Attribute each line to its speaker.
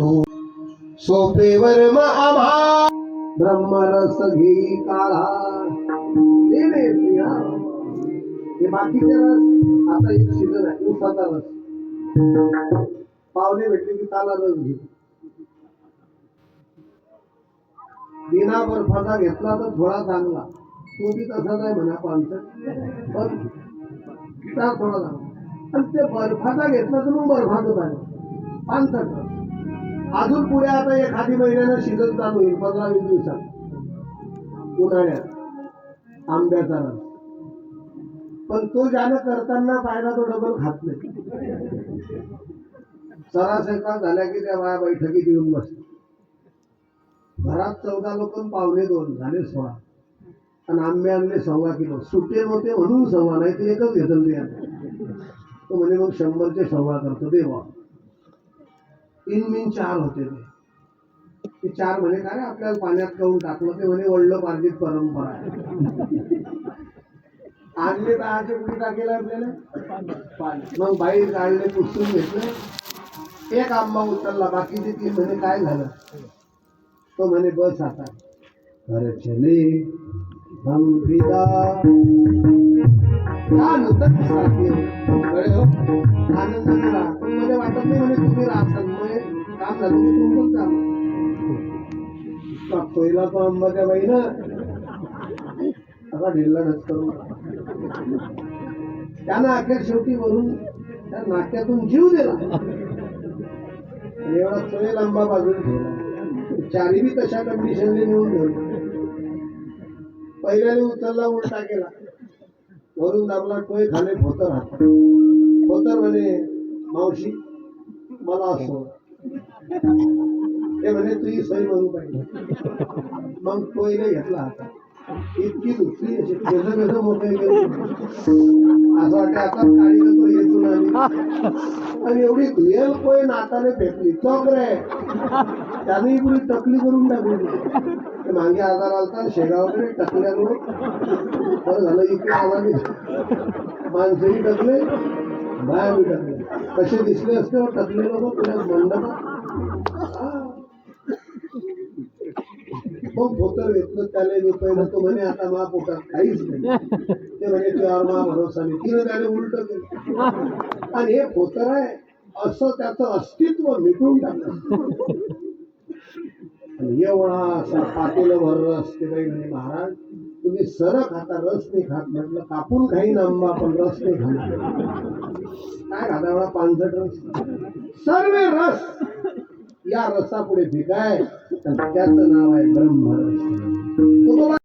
Speaker 1: तू. सोपेवर म आम्हा ब्रह्मरस घेई काळा ते प्रिया. हे बाकीचे रस आता एक सीझन आहे उसाचा रस. पावले भेटले की ताला रस घे. बिना बर्फाचा घेतला तर थोडा चांगला. तो बी तसाच आहे म्हणा पानसट पण थोडा चांगला. आणि ते बर्फाचा घेतला तर मग बर्फाचं पाहिजे पानसट रस. अजून पुढे आता एखादी महिन्यानं शिजत चालू होईल पंधरा वीस दिवसात. उन्हाळ्यात आंब्याचा रस. पण तो ज्यानं करताना पाहिला तो डबल खात नाही. सरासरकार झाल्या की त्या बाया बैठकीत येऊन बसत. घरात चौदा लोक आणि पावणे दोन झाले सोळा. आणि आंबे आणले सव्वा किलो. सुटे होते म्हणून सव्वा नाही ते एकच घेतलं ते आता. तो म्हणे मग शंभरचे सव्वा करतो देवा. तीन मिन चार होते ते. ते चार म्हणे काय आपल्याला पाण्यात करून टाकलं ते म्हणे वडलं पार्जित परंपरा आहे. आणले दहाचे कुठे टाकेल आपल्याला? मग बाई काढले पुसून घेतलं. एक आंबा उचलला बाकीचे तीन म्हणे काय झालं? तो म्हणे बस आता. अरे चले हम का हो. पण मला वाटत नाही म्हणे तुम्ही राहसाल. आता काम झालं काम का पहिला तो अंबाच्या बाई ना आता ढिल्ला ढस करू त्यानं अखेर शेवटी वरून त्या नाक्यातून जीव दिला. आणि एवढा चोईल आंबा बाजूला ठेवला. चारी बी तशा कंडिशनने नेऊन ठेवला. पहिल्याने उचलला उलटा केला. वरून दाबला टोय खाले फोतर हात फोतर म्हणे मावशी मला असो ते म्हणे तुझी सोय बनू पाहिजे. मग कोयने घेतला आता इतकी दुसरी अशी कसं कसं मोठं असं वाटतं आता काळी तो येतो आणि एवढी धुयल कोय नाताने फेकली चौक रे. त्याने पुढे टकली करून टाकली. मागे आजार आलता शेगावकडे टकल्यावर बरं झालं इकडे आवाज माणसंही टकले बाया टकले. कसे दिसले असते टकले लोक पुण्यात मंडपात. मग धोतर घेतलं त्याने मी पहिलं तो म्हणे आता मा पोटात काहीच नाही. ते म्हणे तुझ्यावर मा भरोसा नाही. तिनं त्याने उलट केलं. आणि हे पोतर आहे असं त्याचं अस्तित्व मिटून टाकलं. एवढा असा पातेलं भर रस ते बाई म्हणे महाराज तुम्ही सर खाता रस नाही खात म्हटलं कापून खाईन आंबा पण रस नाही खात काय खाता एवढा पानसट रस? सर्व रस! या रसापुढे जे काय त्याचं नाव आहे ब्रह्म